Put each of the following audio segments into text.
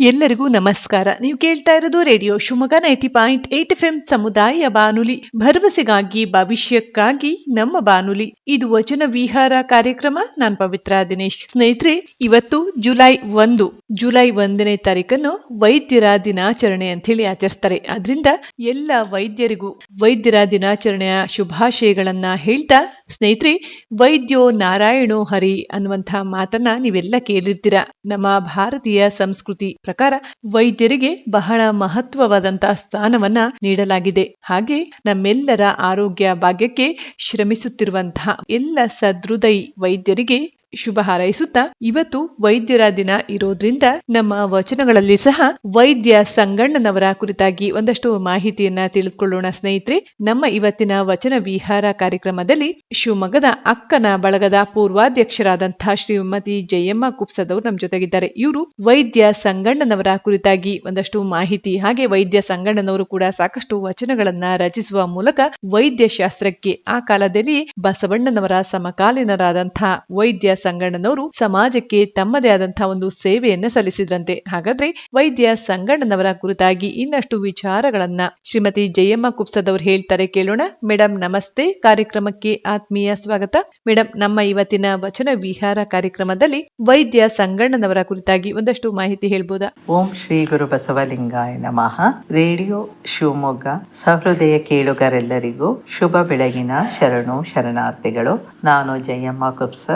ಎಲ್ಲರಿಗೂ ನಮಸ್ಕಾರ. ನೀವು ಕೇಳ್ತಾ ಇರೋದು radio Shivamogga ninety point eight F M ಸಮುದಾಯ ಬಾನುಲಿ. ಭರವಸೆಗಾಗಿ, ಭವಿಷ್ಯಕ್ಕಾಗಿ ನಮ್ಮ ಬಾನುಲಿ. ಇದು ವಚನ ವಿಹಾರ ಕಾರ್ಯಕ್ರಮ. ನಾನ್ ಪವಿತ್ರ ದಿನೇಶ್. ಸ್ನೇಹಿತರೆ, ಇವತ್ತು ಜುಲೈ ಒಂದು. ಜುಲೈ ಒಂದನೇ ತಾರೀಕನ್ನು ವೈದ್ಯರ ದಿನಾಚರಣೆ ಅಂತ ಹೇಳಿ ಆಚರಿಸ್ತಾರೆ. ಆದ್ರಿಂದ ಎಲ್ಲ ವೈದ್ಯರಿಗೂ ವೈದ್ಯರ ದಿನಾಚರಣೆಯ ಶುಭಾಶಯಗಳನ್ನ ಹೇಳ್ತಾ, ಸ್ನೇಹಿತರೆ, ವೈದ್ಯೋ ನಾರಾಯಣೋ ಹರಿ ಅನ್ನುವಂತಹ ಮಾತನ್ನ ನೀವೆಲ್ಲ ಕೇಳಿರ್ತೀರ. ನಮ್ಮ ಭಾರತೀಯ ಸಂಸ್ಕೃತಿ ಪ್ರಕಾರ ವೈದ್ಯರಿಗೆ ಬಹಳ ಮಹತ್ವವಾದಂತಹ ಸ್ಥಾನವನ್ನ ನೀಡಲಾಗಿದೆ. ಹಾಗೆ ನಮ್ಮೆಲ್ಲರ ಆರೋಗ್ಯ ಭಾಗ್ಯಕ್ಕೆ ಶ್ರಮಿಸುತ್ತಿರುವಂತಹ ಎಲ್ಲ ಸದೃದಯಿ ವೈದ್ಯರಿಗೆ ಶುಭ ಹಾರೈಸುತ್ತಾ ಇವತ್ತು ವೈದ್ಯರ ದಿನ ಇರೋದ್ರಿಂದ ನಮ್ಮ ವಚನಗಳಲ್ಲಿ ಸಹ ವೈದ್ಯ ಸಂಗಣ್ಣನವರ ಕುರಿತಾಗಿ ಒಂದಷ್ಟು ಮಾಹಿತಿಯನ್ನ ತಿಳಿದುಕೊಳ್ಳೋಣ ಸ್ನೇಹಿತರೆ. ನಮ್ಮ ಇವತ್ತಿನ ವಚನ ವಿಹಾರ ಕಾರ್ಯಕ್ರಮದಲ್ಲಿ ಶಿವಮೊಗ್ಗದ ಅಕ್ಕನ ಬಳಗದ ಪೂರ್ವಾಧ್ಯಕ್ಷರಾದಂತಹ ಶ್ರೀಮತಿ ಜಯಮ್ಮ ಕುಪ್ಸದವರು ನಮ್ಮ ಜೊತೆಗಿದ್ದಾರೆ. ಇವರು ವೈದ್ಯ ಸಂಗಣ್ಣನವರ ಕುರಿತಾಗಿ ಒಂದಷ್ಟು ಮಾಹಿತಿ ಹಾಗೆ ವೈದ್ಯ ಸಂಗಣ್ಣನವರು ಕೂಡ ಸಾಕಷ್ಟು ವಚನಗಳನ್ನ ರಚಿಸುವ ಮೂಲಕ ವೈದ್ಯ ಶಾಸ್ತ್ರಕ್ಕೆ ಆ ಕಾಲದಲ್ಲಿ ಬಸವಣ್ಣನವರ ಸಮಕಾಲೀನರಾದಂತಹ ವೈದ್ಯ ಸಂಗಣ್ಣನವರು ಸಮಾಜಕ್ಕೆ ತಮ್ಮದೇ ಆದಂತಹ ಒಂದು ಸೇವೆಯನ್ನ ಸಲ್ಲಿಸಿದ್ರಂತೆ. ಹಾಗಾದ್ರೆ ವೈದ್ಯ ಸಂಗಣ್ಣನವರ ಕುರಿತಾಗಿ ಇನ್ನಷ್ಟು ವಿಚಾರಗಳನ್ನ ಶ್ರೀಮತಿ ಜಯಮ್ಮ ಕುಪ್ಸದವ್ರು ಹೇಳ್ತಾರೆ ಕೇಳೋಣ. ಮೇಡಮ್ ನಮಸ್ತೆ. ಕಾರ್ಯಕ್ರಮಕ್ಕೆ ಆತ್ಮೀಯ ಸ್ವಾಗತ. ಮೇಡಮ್ ನಮ್ಮ ಇವತ್ತಿನ ವಚನ ವಿಹಾರ ಕಾರ್ಯಕ್ರಮದಲ್ಲಿ ವೈದ್ಯ ಸಂಗಣ್ಣನವರ ಕುರಿತಾಗಿ ಒಂದಷ್ಟು ಮಾಹಿತಿ ಹೇಳ್ಬೋದಾ? ಓಂ ಶ್ರೀ ಗುರು ಬಸವಲಿಂಗಾಯ ನಮಃ. ರೇಡಿಯೋ ಶಿವಮೊಗ್ಗ ಸಹೃದಯ ಕೇಳುಗರೆಲ್ಲರಿಗೂ ಶುಭ ಬೆಳಗಿನ ಶರಣು ಶರಣಾರ್ಥಿಗಳು. ನಾನು ಜಯಮ್ಮ ಕುಪ್ಸ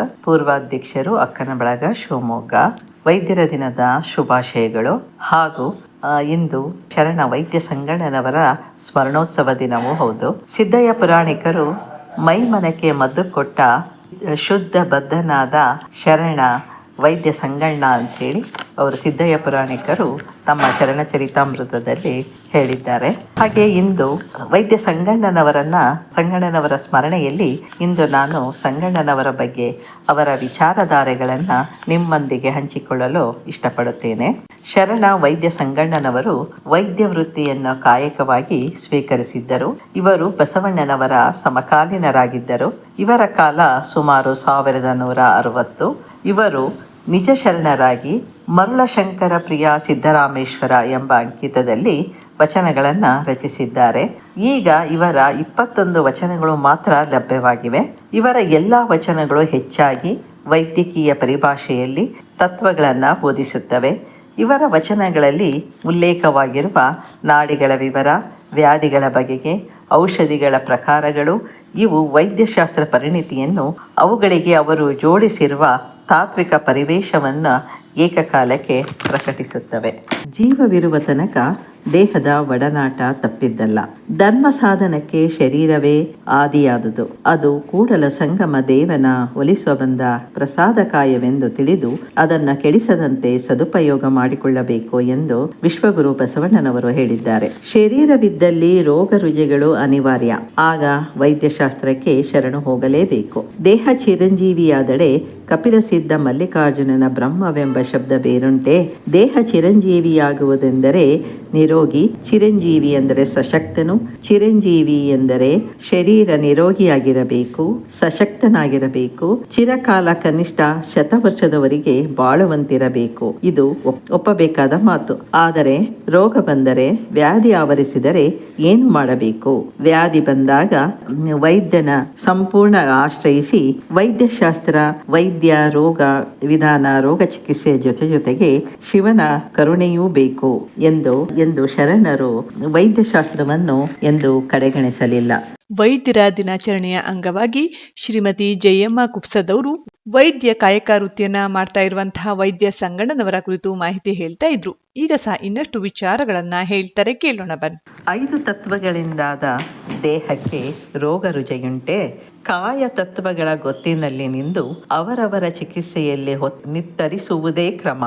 ಪೂರ್ವಾಧ್ಯಕ್ಷರು ಅಕ್ಕನ ಬಳಗ ಶಿವಮೊಗ್ಗ. ವೈದ್ಯರ ದಿನದ ಶುಭಾಶಯಗಳು. ಹಾಗೂ ಇಂದು ಶರಣ ವೈದ್ಯ ಸಂಗಣ್ಣನವರ ಸ್ಮರಣೋತ್ಸವ ದಿನವೂ ಹೌದು. ಸಿದ್ದಯ್ಯ ಪುರಾಣಿಕರು ಮೈಮನಕ್ಕೆ ಮದ್ದು ಕೊಟ್ಟ ಶುದ್ಧ ಬದ್ಧನಾದ ಶರಣ ವೈದ್ಯ ಸಂಗಣ್ಣ ಅಂಥೇಳಿ ಅವರು ಸಿದ್ದಯ್ಯ ಪುರಾಣಿಕರು ತಮ್ಮ ಶರಣ ಚರಿತಾಮೃತದಲ್ಲಿ ಹೇಳಿದ್ದಾರೆ. ಹಾಗೆ ಇಂದು ವೈದ್ಯ ಸಂಗಣ್ಣನವರನ್ನ, ಸಂಗಣ್ಣನವರ ಸ್ಮರಣೆಯಲ್ಲಿ ಇಂದು ನಾನು ಸಂಗಣ್ಣನವರ ಬಗ್ಗೆ ಅವರ ವಿಚಾರಧಾರೆಗಳನ್ನು ನಿಮ್ಮೊಂದಿಗೆ ಹಂಚಿಕೊಳ್ಳಲು ಇಷ್ಟಪಡುತ್ತೇನೆ. ಶರಣ ವೈದ್ಯ ಸಂಗಣ್ಣನವರು ವೈದ್ಯ ವೃತ್ತಿಯನ್ನು ಕಾಯಕವಾಗಿ ಸ್ವೀಕರಿಸಿದ್ದರು. ಇವರು ಬಸವಣ್ಣನವರ ಸಮಕಾಲೀನರಾಗಿದ್ದರು. ಇವರ ಕಾಲ ಸುಮಾರು ಸಾವಿರದ ನೂರ ಅರವತ್ತು. ಇವರು ನಿಜ ಶರಣರಾಗಿ ಮರುಳಶಂಕರ ಪ್ರಿಯ ಸಿದ್ದರಾಮೇಶ್ವರ ಎಂಬ ಅಂಕಿತದಲ್ಲಿ ವಚನಗಳನ್ನು ರಚಿಸಿದ್ದಾರೆ. ಈಗ ಇವರ ಇಪ್ಪತ್ತೊಂದು ವಚನಗಳು ಮಾತ್ರ ಲಭ್ಯವಾಗಿವೆ. ಇವರ ಎಲ್ಲ ವಚನಗಳು ಹೆಚ್ಚಾಗಿ ವೈದ್ಯಕೀಯ ಪರಿಭಾಷೆಯಲ್ಲಿ ತತ್ವಗಳನ್ನು ಬೋಧಿಸುತ್ತವೆ. ಇವರ ವಚನಗಳಲ್ಲಿ ಉಲ್ಲೇಖವಾಗಿರುವ ನಾಡಿಗಳ ವಿವರ, ವ್ಯಾಧಿಗಳ ಬಗೆಗೆ, ಔಷಧಿಗಳ ಪ್ರಕಾರಗಳು, ಇವು ವೈದ್ಯಶಾಸ್ತ್ರ ಪರಿಣಿತಿಯನ್ನು ಅವುಗಳಿಗೆ ಅವರು ಜೋಡಿಸಿರುವ ತಾತ್ವಿಕ ಪರಿವೇಶವನ್ನು ಏಕಕಾಲಕ್ಕೆ ಪ್ರಕಟಿಸುತ್ತವೆ. ಜೀವವಿರುವ ತನಕ ದೇಹದ ಒಡನಾಟ ತಪ್ಪಿದ್ದಲ್ಲ. ಧರ್ಮ ಸಾಧನಕ್ಕೆ ಶರೀರವೇ ಆದಿಯಾದುದು. ಅದು ಕೂಡಲ ಸಂಗಮ ದೇವನ ಒಲಿಸುವ ಬಂದ ಪ್ರಸಾದಕಾಯವೆಂದು ತಿಳಿದು ಅದನ್ನ ಕೆಡಿಸದಂತೆ ಸದುಪಯೋಗ ಮಾಡಿಕೊಳ್ಳಬೇಕು ಎಂದು ವಿಶ್ವಗುರು ಬಸವಣ್ಣನವರು ಹೇಳಿದ್ದಾರೆ. ಶರೀರವಿದ್ದಲ್ಲಿ ರೋಗ ರುಜಿಗಳು ಅನಿವಾರ್ಯ. ಆಗ ವೈದ್ಯಶಾಸ್ತ್ರಕ್ಕೆ ಶರಣು ಹೋಗಲೇಬೇಕು. ದೇಹ ಚಿರಂಜೀವಿಯಾದಡೆ ಕಪಿಲ ಸಿದ್ಧ ಮಲ್ಲಿಕಾರ್ಜುನನ ಬ್ರಹ್ಮವೆಂಬ ಶಬ್ದ ಬೇರುಂಟೆ ದೇಹ ಚಿರಂಜೀವಿಯಾಗುವುದೆಂದರೆ ನಿರೋಗಿ, ಚಿರಂಜೀವಿ ಎಂದರೆ ಸಶಕ್ತನು, ಚಿರಂಜೀವಿ ಎಂದರೆ ಶರೀರ ನಿರೋಗಿಯಾಗಿರಬೇಕು, ಸಶಕ್ತನಾಗಿರಬೇಕು, ಚಿರಕಾಲ ಕನಿಷ್ಠ ಶತವರ್ಷದವರಿಗೆ ಬಾಳುವಂತಿರಬೇಕು. ಇದು ಒಪ್- ಒಪ್ಪಬೇಕಾದ ಮಾತು. ಆದರೆ ರೋಗ ಬಂದರೆ, ವ್ಯಾಧಿ ಆವರಿಸಿದರೆ ಏನು ಮಾಡಬೇಕು? ವ್ಯಾಧಿ ಬಂದಾಗ ವೈದ್ಯನ ಸಂಪೂರ್ಣ ಆಶ್ರಯಿಸಿ ವೈದ್ಯಶಾಸ್ತ್ರ, ವೈದ್ಯ ರೋಗ ವಿಧಾನ, ರೋಗ ಚಿಕಿತ್ಸೆಯ ಜೊತೆ ಜೊತೆಗೆ ಶಿವನ ಕರುಣೆಯೂ ಬೇಕು ಎಂದು ಎಂದು ಶರಣರು ವೈದ್ಯಶಾಸ್ತ್ರವನ್ನು ಎಂದು ಕಡೆಗಣಿಸಲಿಲ್ಲ. ವೈದ್ಯರ ದಿನಾಚರಣೆಯ ಅಂಗವಾಗಿ ಶ್ರೀಮತಿ ಜಯಮ್ಮ ಕುಪ್ಸದವರು ವೈದ್ಯ ಕಾಯಕ ವೃತ್ತಿಯನ್ನ ಮಾಡ್ತಾ ಇರುವಂತಹ ವೈದ್ಯ ಸಂಗಣ್ಣನವರ ಕುರಿತು ಮಾಹಿತಿ ಹೇಳ್ತಾ ಇದ್ರು. ಈಗ ಸಹ ಇನ್ನಷ್ಟು ವಿಚಾರಗಳನ್ನ ಹೇಳ್ತಾರೆ, ಕೇಳೋಣ ಬನ್ನಿ. ಐದು ತತ್ವಗಳಿಂದಾದ ದೇಹಕ್ಕೆ ರೋಗ ರುಜೆಯುಂಟೆ, ಕಾಯ ತತ್ವಗಳ ಗೊತ್ತಿನಲ್ಲಿ ನಿಂದು ಅವರವರ ಚಿಕಿತ್ಸೆಯಲ್ಲಿ ನಿತ್ತರಿಸುವುದೇ ಕ್ರಮ.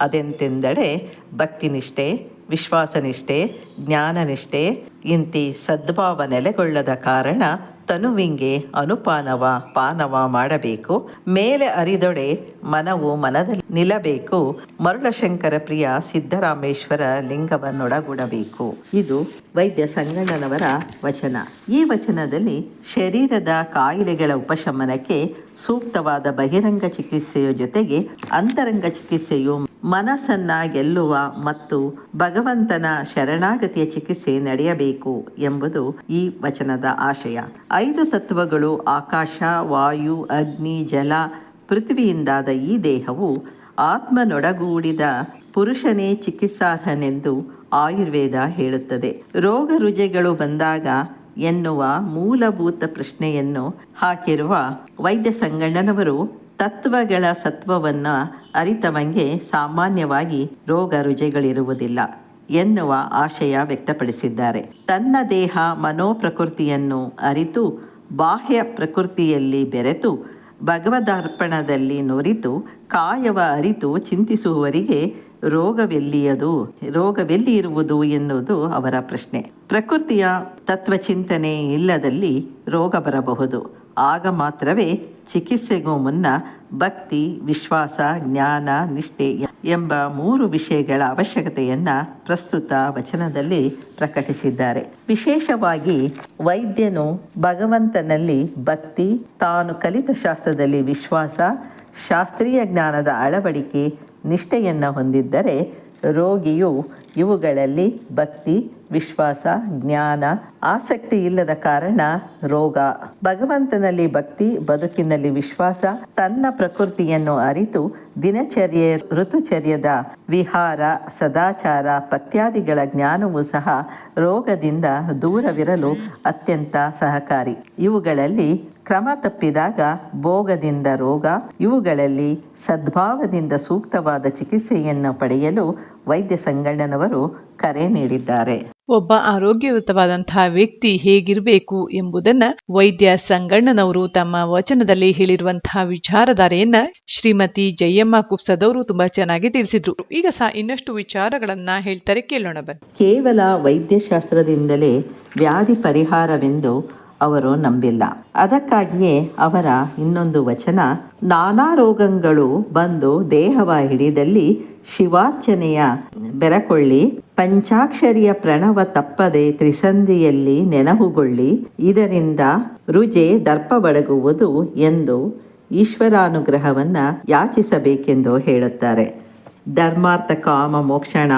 ಅದೆಂತೆಂದರೆ ಭಕ್ತಿನಿಷ್ಠೆ ವಿಶ್ವಾಸನಿಷ್ಠೆ ಜ್ಞಾನನಿಷ್ಠೆ ಇಂತಿ ಸದ್ಭಾವ ನೆಲೆಗೊಳ್ಳದ ಕಾರಣ ತನುವಿಂಗೆ ಅನುಪಾನವ, ಪಾನವ ಮಾಡಬೇಕು. ಮೇಲೆ ಅರಿದೊಡೆ ಮನವು ಮನದಲ್ಲಿ ನಿಲ್ಲಬೇಕು. ಮರುಳಶಂಕರ ಪ್ರಿಯ ಸಿದ್ದರಾಮೇಶ್ವರ ಲಿಂಗವನ್ನೊಡಗೂಡಬೇಕು. ಇದು ವೈದ್ಯ ಸಂಗಣ್ಣನವರ ವಚನ. ಈ ವಚನದಲ್ಲಿ ಶರೀರದ ಕಾಯಿಲೆಗಳ ಉಪಶಮನಕ್ಕೆ ಸೂಕ್ತವಾದ ಬಹಿರಂಗ ಚಿಕಿತ್ಸೆಯ ಜೊತೆಗೆ ಅಂತರಂಗ ಚಿಕಿತ್ಸೆಯು ಮನಸ್ಸನ್ನ ಗೆಲ್ಲುವ ಮತ್ತು ಭಗವಂತನ ಶರಣಾಗತಿಯ ಚಿಕಿತ್ಸೆ ನಡೆಯಬೇಕು ಎಂಬುದು ಈ ವಚನದ ಆಶಯ. ಐದು ತತ್ವಗಳು ಆಕಾಶ, ವಾಯು, ಅಗ್ನಿ, ಜಲ, ಪೃಥ್ವಿಯಿಂದಾದ ಈ ದೇಹವು ಆತ್ಮನೊಡಗೂಡಿದ ಪುರುಷನೇ ಚಿಕಿತ್ಸಾರ್ಹನೆಂದು ಆಯುರ್ವೇದ ಹೇಳುತ್ತದೆ. ರೋಗ ರುಜೆಗಳು ಬಂದಾಗ ಎನ್ನುವ ಮೂಲಭೂತ ಪ್ರಶ್ನೆಯನ್ನು ಹಾಕಿರುವ ವೈದ್ಯ ಸಂಗಣ್ಣನವರು ತತ್ವಗಳ ಸತ್ವವನ್ನು ಅರಿತವಂಗೆ ಸಾಮಾನ್ಯವಾಗಿ ರೋಗ ರುಜೆಗಳಿರುವುದಿಲ್ಲ ಎನ್ನುವ ಆಶಯ ವ್ಯಕ್ತಪಡಿಸಿದ್ದಾರೆ. ತನ್ನ ದೇಹ ಮನೋಪ್ರಕೃತಿಯನ್ನು ಅರಿತು, ಬಾಹ್ಯ ಪ್ರಕೃತಿಯಲ್ಲಿ ಬೆರೆತು, ಭಗವದಾರ್ಪಣದಲ್ಲಿ ನುರಿತು, ಕಾಯವ ಅರಿತು ಚಿಂತಿಸುವವರಿಗೆ ರೋಗವೆಲ್ಲಿಯದು ರೋಗವೆಲ್ಲಿ ಇರುವುದು ಎನ್ನುವುದು ಅವರ ಪ್ರಶ್ನೆ. ಪ್ರಕೃತಿಯ ತತ್ವಚಿಂತನೆ ಇಲ್ಲದಲ್ಲಿ ರೋಗ ಬರಬಹುದು. ಆಗ ಮಾತ್ರವೇ ಚಿಕಿತ್ಸೆಗೂ ಮುನ್ನ ಭಕ್ತಿ, ವಿಶ್ವಾಸ, ಜ್ಞಾನ, ನಿಷ್ಠೆ ಎಂಬ ಮೂರು ವಿಷಯಗಳ ಅವಶ್ಯಕತೆಯನ್ನು ಪ್ರಸ್ತುತ ವಚನದಲ್ಲಿ ಪ್ರಕಟಿಸಿದ್ದಾರೆ. ವಿಶೇಷವಾಗಿ ವೈದ್ಯನು ಭಗವಂತನಲ್ಲಿ ಭಕ್ತಿ, ತಾನು ಕಲಿತ ಶಾಸ್ತ್ರದಲ್ಲಿ ವಿಶ್ವಾಸ, ಶಾಸ್ತ್ರೀಯ ಜ್ಞಾನದ ಅಳವಡಿಕೆ, ನಿಷ್ಠೆಯನ್ನು ಹೊಂದಿದ್ದರೆ ರೋಗಿಯು ಇವುಗಳಲ್ಲಿ ಭಕ್ತಿ ವಿಶ್ವಾಸ, ಜ್ಞಾನ, ಆಸಕ್ತಿ ಇಲ್ಲದ ಕಾರಣ ರೋಗ. ಭಗವಂತನಲ್ಲಿ ಭಕ್ತಿ, ಬದುಕಿನಲ್ಲಿ ವಿಶ್ವಾಸ, ತನ್ನ ಪ್ರಕೃತಿಯನ್ನು ಅರಿತು ದಿನಚರ್ಯೆ, ಋತುಚರ್ಯದ ವಿಹಾರ, ಸದಾಚಾರ, ಪತ್ಯಾದಿಗಳ ಜ್ಞಾನವೂ ಸಹ ರೋಗದಿಂದ ದೂರವಿರಲು ಅತ್ಯಂತ ಸಹಕಾರಿ. ಇವುಗಳಲ್ಲಿ ಕ್ರಮ ತಪ್ಪಿದಾಗ ಭೋಗದಿಂದ ರೋಗ, ಇವುಗಳಲ್ಲಿ ಸದ್ಭಾವದಿಂದ ಸೂಕ್ತವಾದ ಚಿಕಿತ್ಸೆಯನ್ನು ಪಡೆಯಲು ವೈದ್ಯ ಸಂಗಣ್ಣನವರು ಕರೆ ನೀಡಿದ್ದಾರೆ. ಒಬ್ಬ ಆರೋಗ್ಯಯುತವಾದಂತಹ ವ್ಯಕ್ತಿ ಹೇಗಿರಬೇಕು ಎಂಬುದನ್ನ ವೈದ್ಯ ಸಂಗಣ್ಣನವರು ತಮ್ಮ ವಚನದಲ್ಲಿ ಹೇಳಿರುವಂತಹ ವಿಚಾರಧಾರೆಯನ್ನ ಶ್ರೀಮತಿ ಜಯಮ್ಮ ಕುಪ್ಸದವರು ತುಂಬಾ ಚೆನ್ನಾಗಿ ತಿಳಿಸಿದ್ರು. ಈಗ ಸಹ ಇನ್ನಷ್ಟು ವಿಚಾರಗಳನ್ನ ಹೇಳ್ತಾರೆ, ಕೇಳೋಣ ಬನ್ನಿ. ಕೇವಲ ವೈದ್ಯಶಾಸ್ತ್ರದಿಂದಲೇ ವ್ಯಾಧಿ ಪರಿಹಾರವೆಂದು ಅವರು ನಂಬಿಲ್ಲ. ಅದಕ್ಕಾಗಿಯೇ ಅವರ ಇನ್ನೊಂದು ವಚನ, ನಾನಾ ರೋಗಗಳು ಬಂದು ದೇಹವ ಹಿಡಿದಲ್ಲಿ ಶಿವಾರ್ಚನೆಯ ಬೆರಕೊಳ್ಳಿ ಪಂಚಾಕ್ಷರಿಯ ಪ್ರಣವ ತಪ್ಪದೆ ತ್ರಿಸಂಧಿಯಲ್ಲಿ ನೆನಹುಗೊಳ್ಳಿ, ಇದರಿಂದ ರುಜೆ ದರ್ಪಬಡಗುವುದು ಎಂದು ಈಶ್ವರಾನುಗ್ರಹವನ್ನು ಯಾಚಿಸಬೇಕೆಂದು ಹೇಳುತ್ತಾರೆ. ಧರ್ಮಾರ್ಥ ಕಾಮ ಮೋಕ್ಷಣ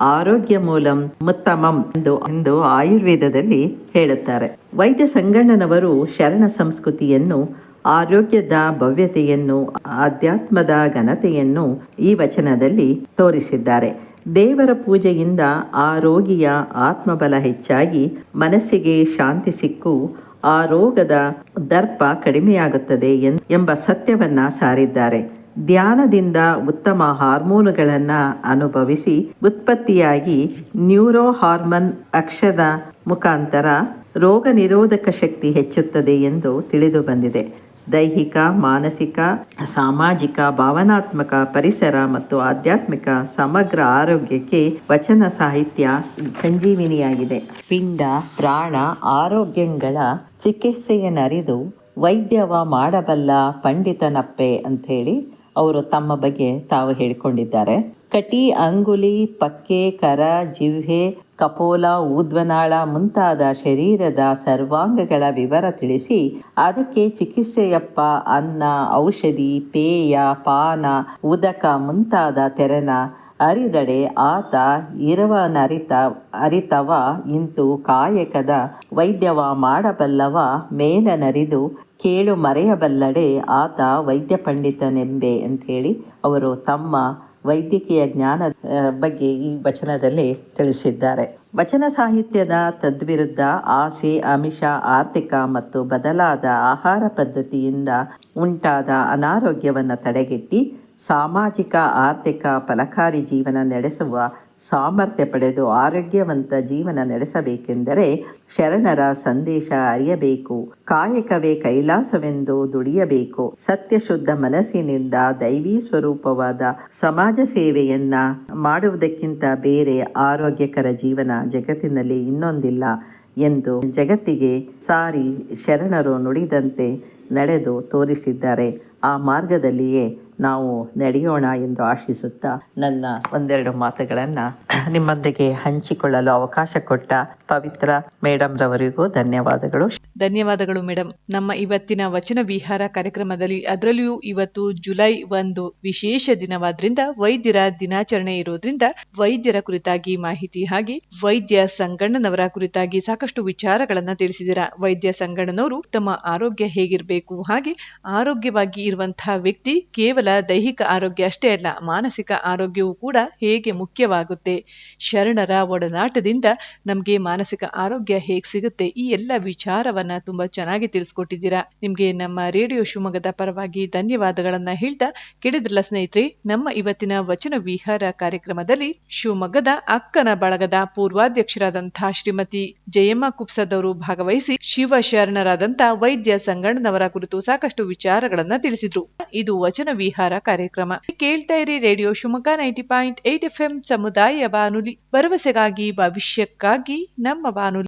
ಆರೋಗ್ಯ ಮೂಲಂ ಮುತ್ತಮಂ ಎಂದು ಎಂದು ಆಯುರ್ವೇದದಲ್ಲಿ ಹೇಳುತ್ತಾರೆ. ವೈದ್ಯ ಸಂಗಣ್ಣನವರು ಶರಣ ಸಂಸ್ಕೃತಿಯನ್ನು, ಆರೋಗ್ಯದ ಭವ್ಯತೆಯನ್ನು, ಆಧ್ಯಾತ್ಮದ ಘನತೆಯನ್ನು ಈ ವಚನದಲ್ಲಿ ತೋರಿಸಿದ್ದಾರೆ. ದೇವರ ಪೂಜೆಯಿಂದ ಆ ರೋಗಿಯ ಆತ್ಮಬಲ ಹೆಚ್ಚಾಗಿ ಮನಸ್ಸಿಗೆ ಶಾಂತಿ ಸಿಕ್ಕು, ಆ ರೋಗದ ದರ್ಪ ಕಡಿಮೆಯಾಗುತ್ತದೆ ಎಂಬ ಸತ್ಯವನ್ನ ಸಾರಿದ್ದಾರೆ. ಧ್ಯಾನದಿಂದ ಉತ್ತಮ ಹಾರ್ಮೋನುಗಳನ್ನು ಅನುಭವಿಸಿ ಉತ್ಪತ್ತಿಯಾಗಿ ನ್ಯೂರೋ ಹಾರ್ಮೋನ್ ಅಕ್ಷದ ಮುಖಾಂತರ ರೋಗ ನಿರೋಧಕ ಶಕ್ತಿ ಹೆಚ್ಚುತ್ತದೆ ಎಂದು ತಿಳಿದು ಬಂದಿದೆ. ದೈಹಿಕ, ಮಾನಸಿಕ, ಸಾಮಾಜಿಕ, ಭಾವನಾತ್ಮಕ ಪರಿಸರ ಮತ್ತು ಆಧ್ಯಾತ್ಮಿಕ ಸಮಗ್ರ ಆರೋಗ್ಯಕ್ಕೆ ವಚನ ಸಾಹಿತ್ಯ ಸಂಜೀವಿನಿಯಾಗಿದೆ. ಪಿಂಡ, ಪ್ರಾಣ, ಆರೋಗ್ಯಗಳ ಚಿಕಿತ್ಸೆಯನ್ನರಿದು ವೈದ್ಯವ ಮಾಡಬಲ್ಲ ಪಂಡಿತನಪ್ಪೆ ಅಂಥೇಳಿ ಅವರು ತಮ್ಮ ಬಗ್ಗೆ ತಾವು ಹೇಳಿಕೊಂಡಿದ್ದಾರೆ. ಕಟಿ, ಅಂಗುಲಿ, ಪಕ್ಕೆ, ಕರ ಜಿಹ್ವೆ ಕಪೋಲ ಊದ್ವನಾಳ ಮುಂತಾದ ಶರೀರದ ಸರ್ವಾಂಗಗಳ ವಿವರ ತಿಳಿಸಿ ಅದಕ್ಕೆ ಚಿಕಿತ್ಸೆಯಪ್ಪ, ಅನ್ನ, ಔಷಧಿ, ಪೇಯ, ಪಾನ, ಉದಕ ಮುಂತಾದ ತೆರನ ಅರಿದಡೆ ಆತ ಇರವನರಿತ, ಅರಿತವ ಇಂತು ಕಾಯಕದ ವೈದ್ಯವ ಮಾಡಬಲ್ಲವ ಮೇಲನರಿದು ಕೇಳು ಮರೆಯಬಲ್ಲಡೆ ಆತ ವೈದ್ಯ ಪಂಡಿತನೆಂಬೆ ಅಂಥೇಳಿ ಅವರು ತಮ್ಮ ವೈದ್ಯಕೀಯ ಜ್ಞಾನ ಬಗ್ಗೆ ಈ ವಚನದಲ್ಲಿ ತಿಳಿಸಿದ್ದಾರೆ. ವಚನ ಸಾಹಿತ್ಯದ ತದ್ವಿರುದ್ಧ ಆಸೆ ಆಮಿಷ ಆರ್ಥಿಕ ಮತ್ತು ಬದಲಾದ ಆಹಾರ ಪದ್ಧತಿಯಿಂದ ಉಂಟಾದ ಅನಾರೋಗ್ಯವನ್ನು ತಡೆಗಟ್ಟಿ ಸಾಮಾಜಿಕ, ಆರ್ಥಿಕ, ಫಲಕಾರಿ ಜೀವನ ನಡೆಸುವ ಸಾಮರ್ಥ್ಯ ಪಡೆದು ಆರೋಗ್ಯವಂತ ಜೀವನ ನಡೆಸಬೇಕೆಂದರೆ ಶರಣರ ಸಂದೇಶ ಅರಿಯಬೇಕು. ಕಾಯಕವೇ ಕೈಲಾಸವೆಂದು ದುಡಿಯಬೇಕು. ಸತ್ಯಶುದ್ಧ ಮನಸ್ಸಿನಿಂದ ದೈವಿ ಸ್ವರೂಪವಾದ ಸಮಾಜ ಸೇವೆಯನ್ನ ಮಾಡುವುದಕ್ಕಿಂತ ಬೇರೆ ಆರೋಗ್ಯಕರ ಜೀವನ ಜಗತ್ತಿನಲ್ಲಿ ಇನ್ನೊಂದಿಲ್ಲ ಎಂದು ಜಗತ್ತಿಗೆ ಸಾರಿ ಶರಣರು ನುಡಿದಂತೆ ನಡೆದು ತೋರಿಸಿದ್ದಾರೆ. ಆ ಮಾರ್ಗದಲ್ಲಿಯೇ ನಾವು ನಡೆಯೋಣ ಎಂದು ಆಶಿಸುತ್ತಾ ನನ್ನ ಒಂದೆರಡು ಮಾತುಗಳನ್ನು ನಿಮ್ಮೊಂದಿಗೆ ಹಂಚಿಕೊಳ್ಳಲು ಅವಕಾಶ ಕೊಟ್ಟ ಪವಿತ್ರ ಮೇಡಮ್ ರವರಿಗೂ ಧನ್ಯವಾದಗಳು. ಧನ್ಯವಾದಗಳು ಮೇಡಮ್ ನಮ್ಮ ಇವತ್ತಿನ ವಚನ ವಿಹಾರ ಕಾರ್ಯಕ್ರಮದಲ್ಲಿ ಅದರಲ್ಲಿಯೂ ಇವತ್ತು ಜುಲೈ ಒಂದು ವಿಶೇಷ ದಿನವಾದ್ರಿಂದ ವೈದ್ಯರ ದಿನಾಚರಣೆ ಇರೋದ್ರಿಂದ ವೈದ್ಯರ ಕುರಿತಾಗಿ ಮಾಹಿತಿ ಹಾಗೆ ವೈದ್ಯ ಸಂಗಣ್ಣನವರ ಕುರಿತಾಗಿ ಸಾಕಷ್ಟು ವಿಚಾರಗಳನ್ನ ತಿಳಿಸಿದಿರ ವೈದ್ಯ ಸಂಗಣ್ಣನವರು ತಮ್ಮ ಆರೋಗ್ಯ ಹೇಗಿರಬೇಕು ಹಾಗೆ ಆರೋಗ್ಯವಾಗಿ ಇರುವಂತಹ ವ್ಯಕ್ತಿ ಕೇವಲ ದೈಹಿಕ ಆರೋಗ್ಯ ಅಷ್ಟೇ ಅಲ್ಲ, ಮಾನಸಿಕ ಆರೋಗ್ಯವೂ ಕೂಡ ಹೇಗೆ ಮುಖ್ಯವಾಗುತ್ತೆ? ಶರಣರ ಒಡನಾಟದಿಂದ ನಮಗೆ ಮಾನಸಿಕ ಆರೋಗ್ಯ ಹೇಗೆ ಸಿಗುತ್ತೆ? ಈ ಎಲ್ಲ ವಿಚಾರವನ್ನ ತುಂಬಾ ಚೆನ್ನಾಗಿ ತಿಳಿಸ್ಕೊಟ್ಟಿದ್ದೀರಾ. ನಿಮಗೆ ನಮ್ಮ ರೇಡಿಯೋ ಶಿವಮೊಗ್ಗದ ಪರವಾಗಿ ಧನ್ಯವಾದಗಳನ್ನ ಹೇಳ್ತಾ ಕೇಳಿದ್ರಲ್ಲ ಸ್ನೇಹಿತರೆ, ನಮ್ಮ ಇವತ್ತಿನ ವಚನ ವಿಹಾರ ಕಾರ್ಯಕ್ರಮದಲ್ಲಿ ಶಿವಮೊಗ್ಗದ ಅಕ್ಕನ ಬಳಗದ ಪೂರ್ವಾಧ್ಯಕ್ಷರಾದಂತಹ ಶ್ರೀಮತಿ ಜಯಮ್ಮ ಕುಪ್ಸದವರು ಭಾಗವಹಿಸಿ ಶಿವ ಶರಣರಾದಂತಹ ವೈದ್ಯ ಸಂಗಣ್ಣನವರ ಕುರಿತು ಸಾಕಷ್ಟು ವಿಚಾರಗಳನ್ನ ತಿಳಿಸಿದ್ರು. ಇದು ವಚನ ವಿಹಾರ ಕಾರ್ಯಕ್ರಮ. ಕೇಳ್ತಾ radio Shivamogga ninety point eight F ಸಮುದಾಯ ಬಾನುಲಿ ಭರವಸೆಗಾಗಿ ಭವಿಷ್ಯಕ್ಕಾಗಿ ನಮ್ಮ ಬಾನುಲಿ